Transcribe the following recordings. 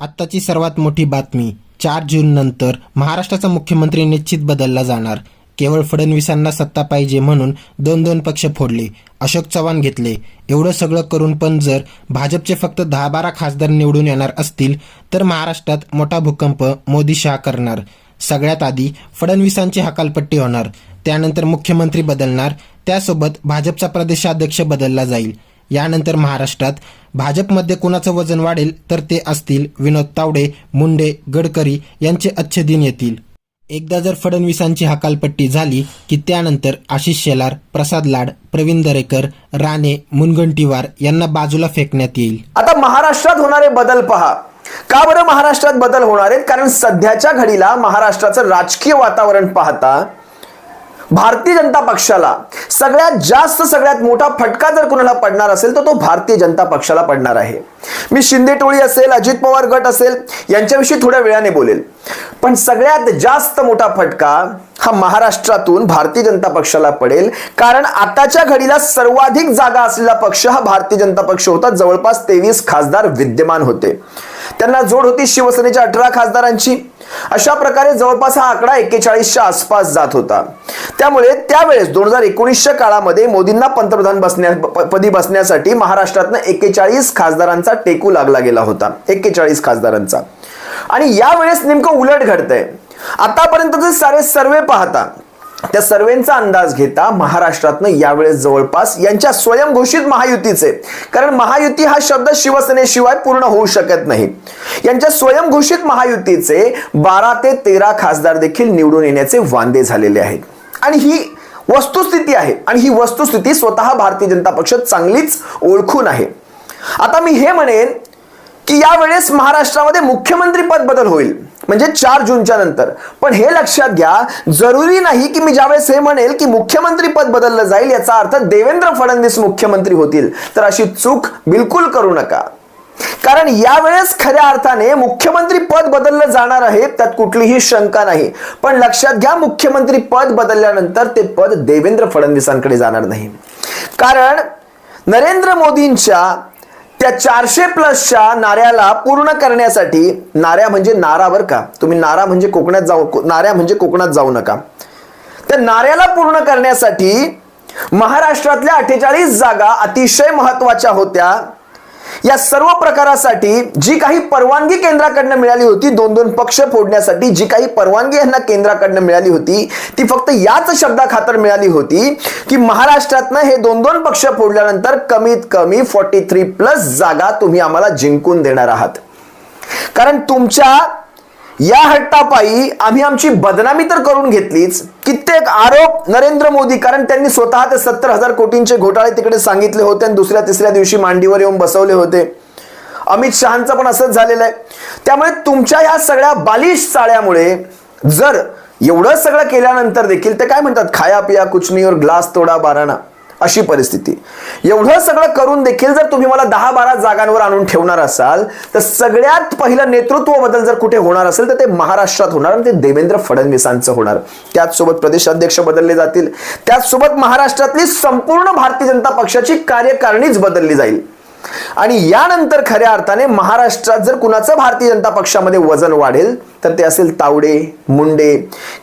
आत्ताची सर्वात मोठी बातमी चार जून नंतर महाराष्ट्राचा मुख्यमंत्री निश्चित बदलला जाणार. केवळ फडणवीसांना सत्ता पाहिजे म्हणून दोन दोन पक्ष फोडले. अशोक चव्हाण घेतले. एवढं सगळं करून पण जर भाजपचे फक्त दहा बारा खासदार निवडून येणार असतील तर महाराष्ट्रात मोठा भूकंप मोदी शहा करणार. सगळ्यात आधी फडणवीसांची हकालपट्टी होणार. त्यानंतर मुख्यमंत्री बदलणार. त्यासोबत भाजपचा प्रदेशाध्यक्ष बदलला जाईल. यानंतर महाराष्ट्रात भाजपमध्ये कुणाचं वजन वाढेल तर ते असतील विनोद तावडे मुंडे गडकरी यांचे अच्छे दिन येतील. एकदा जर फडणवीसांची हकालपट्टी झाली की त्यानंतर आशिष शेलार प्रसाद लाड प्रवीण दरेकर राणे मुनगंटीवार यांना बाजूला फेकण्यात येईल. आता महाराष्ट्रात होणारे बदल पहा. का बरं महाराष्ट्रात बदल होणार आहेत? कारण सध्याच्या घडीला महाराष्ट्राचं राजकीय वातावरण पाहता भारतीय जनता पक्षाला सगळ्यात जास्त सगळ्यात मोठा फटका जर कुणाला पडणार असेल तर तो भारतीय जनता पक्षाला पडणार आहे. मी शिंदे टोळी असेल अजित पवार गट असेल यांच्याविषयी थोड्या वेळाने बोलेल. पण सगळ्यात जास्त मोठा फटका हा महाराष्ट्रातून भारतीय जनता पक्षाला पडेल. कारण आताच्या घडीला सर्वाधिक जागा असलेला पक्ष हा भारतीय जनता पक्ष होता. जवळपास तेवीस खासदार विद्यमान होते. त्यांना जोड होती शिवसेनेच्या अठरा खासदारांची. अशा प्रकारे जवळपास हा आकडा एक्केचाळीसच्या आसपास जात होता. त्यामुळे त्यावेळेस दोन हजार एकोणीसच्या काळामध्ये मोदींना पंतप्रधान बसण्या प- पदी बसण्यासाठी महाराष्ट्रातनं एक्केचाळीस खासदारांचा टेकू लागला गेला होता. एक्केचाळीस खासदारांचा. आणि यावेळेस नेमकं उलट घडतंय. आतापर्यंतचे सारे सर्वे पाहता त्या सर्वेंचा अंदाज घेता महाराष्ट्रातनं यावेळेस जवळपास यांच्या स्वयंघोषित महायुतीचे. कारण महायुती हा शब्द शिवसेनेशिवाय पूर्ण होऊ शकत नाही. यांच्या स्वयंघोषित महायुतीचे बारा ते तेरा खासदार देखील निवडून येण्याचे वांदे झालेले आहेत. आणि ही वस्तुस्थिती आहे. आणि ही वस्तुस्थिती स्वतः भारतीय जनता पक्ष चांगलीच ओळखून आहे. आता मी हे म्हणेन की यावेळेस महाराष्ट्रामध्ये मुख्यमंत्री पद बदल होईल. म्हणजे चार जूनच्या नंतर. पण हे लक्षात घ्या जरुरी नाही की मी ज्यावेळेस हे म्हणेल की मुख्यमंत्री पद बदललं जाईल याचा अर्थ देवेंद्र फडणवीस मुख्यमंत्री होतील. तर अशी चूक बिलकुल करू नका. कारण यावेळेस खऱ्या अर्थाने मुख्यमंत्री पद बदललं जाणार आहे त्यात कुठलीही शंका नाही. पण लक्षात घ्या मुख्यमंत्री पद बदलल्यानंतर ते पद देवेंद्र फडणवीसांकडे जाणार नाही. कारण नरेंद्र मोदींच्या त्या चारशे प्लसच्या नाऱ्याला पूर्ण करण्यासाठी नाऱ्या म्हणजे नारा बर का? तुम्ही नारा म्हणजे कोकणात जाऊ नाऱ्या म्हणजे कोकणात जाऊ नका. त्या नाऱ्याला पूर्ण करण्यासाठी महाराष्ट्रातल्या अठ्ठेचाळीस जागा अतिशय महत्त्वाच्या होत्या. या सर्व प्रकारासाठी जी काही परवानगी केंद्राकडनं मिळाली होती दोन दोन पक्ष फोडण्यासाठी जी काही परवानगी यांना केंद्राकडनं मिळाली होती ती फक्त याच शब्दाखातर मिळाली होती की महाराष्ट्रातनं हे दोन दोन पक्ष फोडल्यानंतर कमीत कमी फॉर्टी थ्री प्लस जागा तुम्ही आम्हाला जिंकून देणार आहात. कारण तुमच्या या हट्टापायी आम्ही आमची बदनामी तर करून घेतलीच. कित्येक आरोप नरेंद्र मोदी कारण त्यांनी स्वतः ते सत्तर हजार कोटींचे घोटाळे तिकडे सांगितले होते आणि दुसऱ्या तिसऱ्या दिवशी मांडीवर येऊन बसवले होते. अमित शहांचं पण असंच झालेलं आहे. त्यामुळे तुमच्या या सगळ्या बालिश चाळ्यामुळे जर एवढं सगळं केल्यानंतर देखील ते काय म्हणतात? खाया पिया कुचनी और ग्लास तोडा बाराणा अशी परिस्थिती. एवढं सगळं करून देखील जर तुम्ही मला दहा बारा जागांवर आणून ठेवणार असाल तर सगळ्यात पहिलं नेतृत्व बदल जर कुठे होणार असेल तर ते महाराष्ट्रात होणार आणि ते देवेंद्र फडणवीसांचं होणार. त्याचसोबत प्रदेशाध्यक्ष बदलले जातील. त्याचसोबत महाराष्ट्रातली संपूर्ण भारतीय जनता पक्षाची कार्यकारणीच बदलली जाईल. आणि यानंतर खऱ्या अर्थाने महाराष्ट्रात जर कुणाचं भारतीय जनता पक्षामध्ये वजन वाढेल तर ते असेल तावडे मुंडे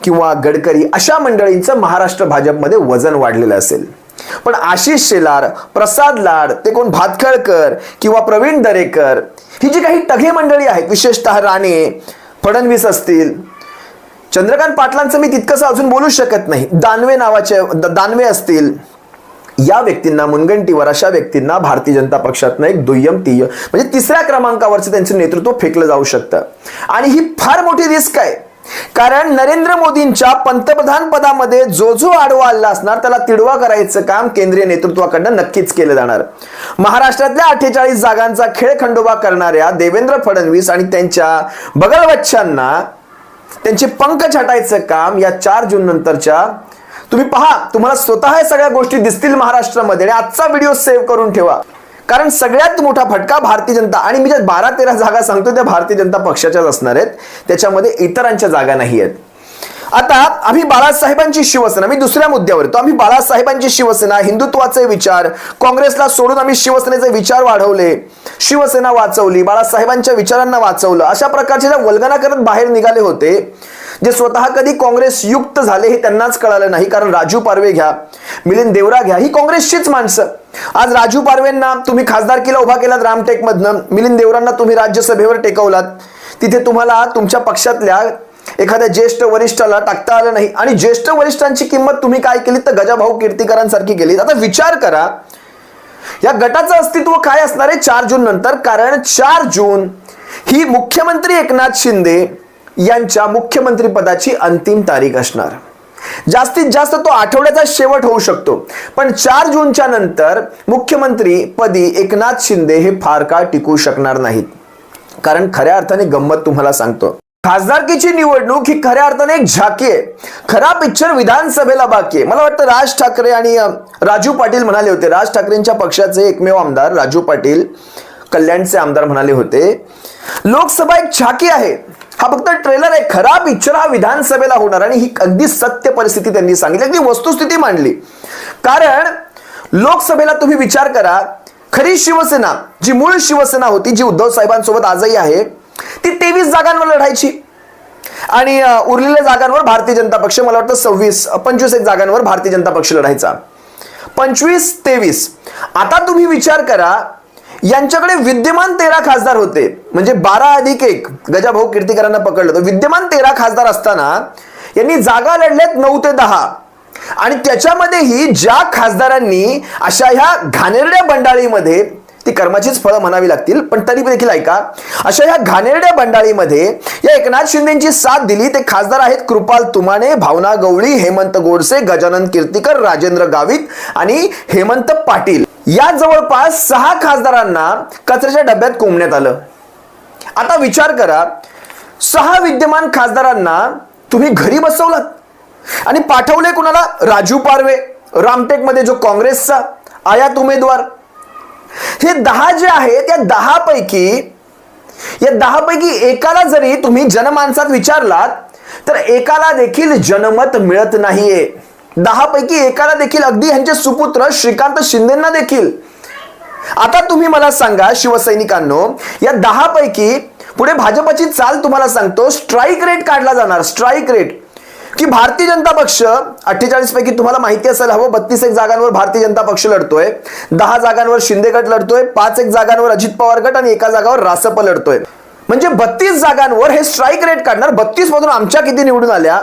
किंवा गडकरी अशा मंडळींचं महाराष्ट्र भाजपमध्ये वजन वाढलेलं असेल. पण आशिष शेलार प्रसाद लाड ते कोण? भातखळकर किंवा प्रवीण दरेकर. ही जी काही टघे मंडळी आहेत विशेषतः राणे फडणवीस असतील. चंद्रकांत पाटलांचं मी तितकंसं अजून बोलू शकत नाही. दानवे नावाचे दानवे असतील. या व्यक्तींना मुनगंटीवर अशा व्यक्तींना भारतीय जनता पक्षातनं एक दुय्यम तिय म्हणजे तिसऱ्या क्रमांकावरचं त्यांचं नेतृत्व फेकलं जाऊ शकतं. आणि ही फार मोठी रिस्क आहे. कारण नरेंद्र मोदींच्या पंतप्रधान पदामध्ये जो जो आडवा आला असणार त्याला तिडवा करायचं काम केंद्रीय नेतृत्वाकडनं नक्कीच केलं जाणार. महाराष्ट्रातल्या अठ्ठेचाळीस जागांचा खेळ खंडोबा करणाऱ्या देवेंद्र फडणवीस आणि त्यांच्या बगलवच्छांना त्यांचे पंख छाटायचं काम या चार जून नंतरच्या तुम्ही पहा तुम्हाला स्वतः या सगळ्या गोष्टी दिसतील महाराष्ट्रामध्ये आणि आजचा व्हिडिओ सेव्ह करून ठेवा. कारण सगळ्यात मोठा फटका भारतीय जनता आणि मी ज्या बारा तेरा जागा सांगतो त्या भारतीय जनता पक्षाच्याच असणार आहेत. त्याच्यामध्ये इतरांच्या जागा नाही आहेत. आता आम्ही बाळासाहेबांची शिवसेना मी दुसऱ्या मुद्द्यावर येतो. आम्ही बाळासाहेबांची शिवसेना हिंदुत्वाचे विचार काँग्रेसला सोडून आम्ही शिवसेनेचे विचार वाढवले शिवसेना वाचवली बाळासाहेबांच्या विचारांना वाचवलं अशा प्रकारचे ज्या वल्गना करत बाहेर निघाले होते जे स्वतः कधी काँग्रेस युक्त झाले हे त्यांनाच कळालं नाही. कारण राजू पारवे घ्या मिलिंद देवरा घ्या ही काँग्रेसचीच माणसं. आज राजू पारवेंना तुम्ही खासदारकीला उभा केलात रामटेकमधनं मिलिंद देवरांना तुम्ही राज्यसभेवर टेकवलात. तिथे तुम्हाला तुमच्या पक्षातल्या एखाद्या ज्येष्ठ वरिष्ठाला टाकता आलं नाही. आणि ज्येष्ठ वरिष्ठांची किंमत तुम्ही काय केली तर गजाभाऊ कीर्तिकरांसारखी केली आता विचार करा या गटाचं अस्तित्व काय असणार आहे चार जून नंतर? कारण चार जून ही मुख्यमंत्री एकनाथ शिंदे यांच्या मुख्यमंत्री पदाची अंतिम तारीख असणार. जास्तीत जास्त तो आठवड्याचा शेवट होऊ शकतो. पण चार जूनच्या नंतर मुख्यमंत्री पदी एकनाथ शिंदे हे फार काळ टिकू शकणार नाहीत. कारण खऱ्या अर्थाने गंमत तुम्हाला सांगतो. खासदारकीची निवडणूक ही खऱ्या अर्थाने एक झाकी आहे. खरा पिक्चर विधानसभेला बाकी आहे. मला वाटतं राज ठाकरे आणि राजू पाटील म्हणाले होते. राज ठाकरेंच्या पक्षाचे एकमेव आमदार राजू पाटील कल्याणचे आमदार म्हणाले होते. लोकसभा एक झाकी आहे. हा फक्त ट्रेलर आहे. खरा पिक्चर हा विधानसभेला होणार आणि ही अगदी सत्य परिस्थिती त्यांनी सांगितली. अगदी वस्तुस्थिती मांडली. कारण लोकसभेला तुम्ही विचार करा खरी शिवसेना जी मूळ शिवसेना होती जी उद्धव साहेबांसोबत आजही आहे ती तेवीस जागांवर लढायची. आणि उरलेल्या जागांवर भारतीय जनता पक्ष मला वाटतं सव्वीस पंचवीस एक जागांवर भारतीय जनता पक्ष लढायचा. पंचवीस तेवीस. आता तुम्ही विचार करा यांच्याकडे विद्यमान तेरा खासदार होते. म्हणजे बारा अधिक एक गजाभाऊ कीर्तिकरांना पकडलं तर विद्यमान तेरा खासदार असताना यांनी जागा लढल्यात नऊ ते दहा. आणि त्याच्यामध्येही ज्या खासदारांनी अशा ह्या घाणेरड्या बंडाळीमध्ये ती कर्माचीच फळं म्हणावी लागतील पण तरी देखील ऐका. अशा ह्या घाणेरड्या बंडाळीमध्ये या एकनाथ शिंदेची साथ दिली. ते खासदार आहेत कृपाल तुमाने भावना गवळी हेमंत गोडसे गजानन कीर्तीकर राजेंद्र गावित आणि हेमंत पाटील. या जवळपास सहा खासदारांना कचऱ्याच्या डब्यात कोंबण्यात आलं. आता विचार करा सहा विद्यमान खासदारांना तुम्ही घरी बसवलात आणि पाठवले कुणाला? राजू पारवे रामटेकमध्ये जो काँग्रेसचा आयात उमेदवार. हे दहा जे आहेत या दहा पैकी या दहा पैकी एकाला जरी तुम्ही जनमानसात विचारलात तर एकाला देखील जनमत मिळत नाहीये. दहापैकी एकाला देखील अगदी यांचे सुपुत्र श्रीकांत शिंदेना देखील. आता तुम्ही मला सांगा शिवसैनिकांनो या दहापैकी पुढे भाजपची चाल तुम्हाला सांगतो स्ट्राईक रेट काढला जाणार स्ट्राईक रेट की भारतीय जनता पक्ष अठ्ठेचाळीस पैकी तुम्हाला माहिती असेल हवं बत्तीस एक जागांवर भारतीय जनता पक्ष लढतोय. दहा जागांवर शिंदे गट लढतोय पाच एक जागांवर अजित पवार गट आणि एका जागावर रासप लढतोय. म्हणजे बत्तीस जागांवर हे स्ट्राईक रेट काढणार. बत्तीस मधून आमच्या किती निवडून आल्या?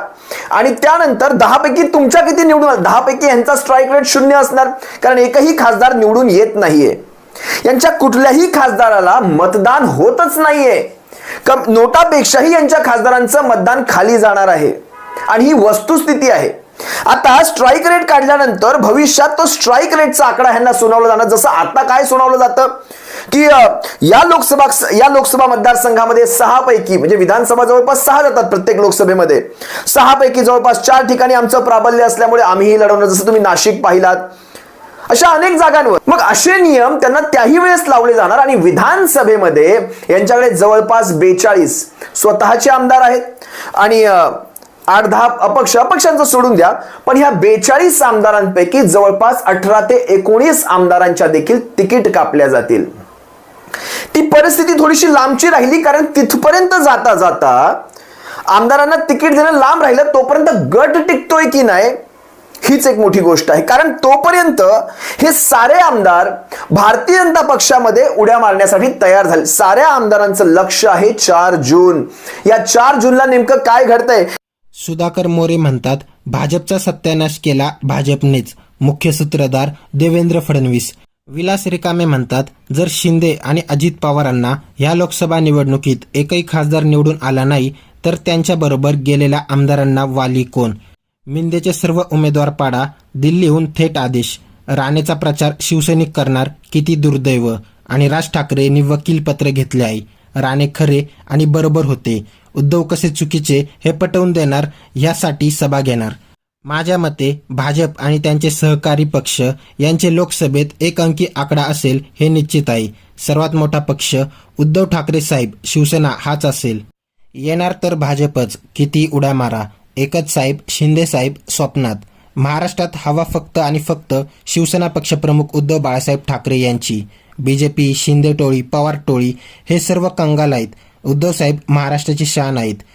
आणि त्यानंतर दहापैकी तुमच्या किती निवडून आल्या? दहापैकी यांचा स्ट्राईक रेट शून्य असणार. कारण एकही खासदार निवडून येत नाहीये. यांच्या कुठल्याही खासदाराला मतदान होतच नाहीये. कम- नोटापेक्षाही यांच्या खासदारांचं मतदान खाली जाणार आहे. आणि ही वस्तुस्थिती आहे. आता स्ट्राईक रेट काढल्यानंतर भविष्यात तो स्ट्राईक रेटचा आकडा ह्यांना सुनावला जाणार. जसं आता काय सुनावलं जातं? की या लोकसभा या लोकसभा मतदारसंघामध्ये सहा पैकी म्हणजे विधानसभा जवळपास सहा जातात प्रत्येक लोकसभेमध्ये. सहा पैकी जवळपास चार ठिकाणी आमचं प्राबल्य असल्यामुळे आम्हीही लढवणार जसं तुम्ही नाशिक पाहिलात अशा अनेक जागांवर. मग असे नियम त्यांना त्याही वेळेस लावले जाणार आणि विधानसभेमध्ये यांच्याकडे जवळपास बेचाळीस स्वतःचे आमदार आहेत. आणि आठ दहा अपक्ष अपक्षांचं सोडून द्या. पण ह्या बेचाळीस आमदारांपैकी जवळपास अठरा ते एकोणीस आमदारांच्या देखील तिकीट कापल्या जातील. ती परिस्थिती थोडीशी लांबची राहिली कारण तिथपर्यंत जाता जाता आमदारांना तिकीट देणं लांब राहिलं तोपर्यंत गट टिकतोय की नाही हीच एक मोठी गोष्ट आहे. कारण तोपर्यंत हे सारे आमदार भारतीय जनता पक्षामध्ये उड्या मारण्यासाठी तयार झाले. साऱ्या आमदारांचं लक्ष आहे चार जून. या चार जूनला नेमकं काय घडतंय? सुधाकर मोरे म्हणतात भाजपचा सत्यानाश केला भाजपनेच मुख्य सूत्रधार देवेंद्र फडणवीस. विलास रिकामे म्हणतात जर शिंदे आणि अजित पवारांना या लोकसभा निवडणुकीत एकही खासदार निवडून आला नाही तर त्यांच्याबरोबर गेलेल्या आमदारांना वाली कोण? मिंदेचे सर्व उमेदवार पाडा दिल्लीहून थेट आदेश. राणेचा प्रचार शिवसैनिक करणार किती दुर्दैव. आणि राज ठाकरेंनी वकीलपत्र घेतले आहे. राणे खरे आणि बरोबर होते. उद्धव कसे चुकीचे हे पटवून देणार यासाठी सभा घेणार. माझ्या मते भाजप आणि त्यांचे सहकारी पक्ष यांचे लोकसभेत एक अंकी आकडा असेल हे निश्चित आहे. सर्वात मोठा पक्ष उद्धव ठाकरे साहेब शिवसेना हाच असेल. येणार तर भाजपच किती उड्या मारा. एकच साहेब शिंदे साहेब स्वप्नात. महाराष्ट्रात हवा फक्त आणि फक्त शिवसेना पक्षप्रमुख उद्धव बाळासाहेब ठाकरे यांची. बीजेपी शिंदे टोळी पवार टोळी हे सर्व कंगाल आहेत. उद्धवसाहेब महाराष्ट्राची शान आहेत.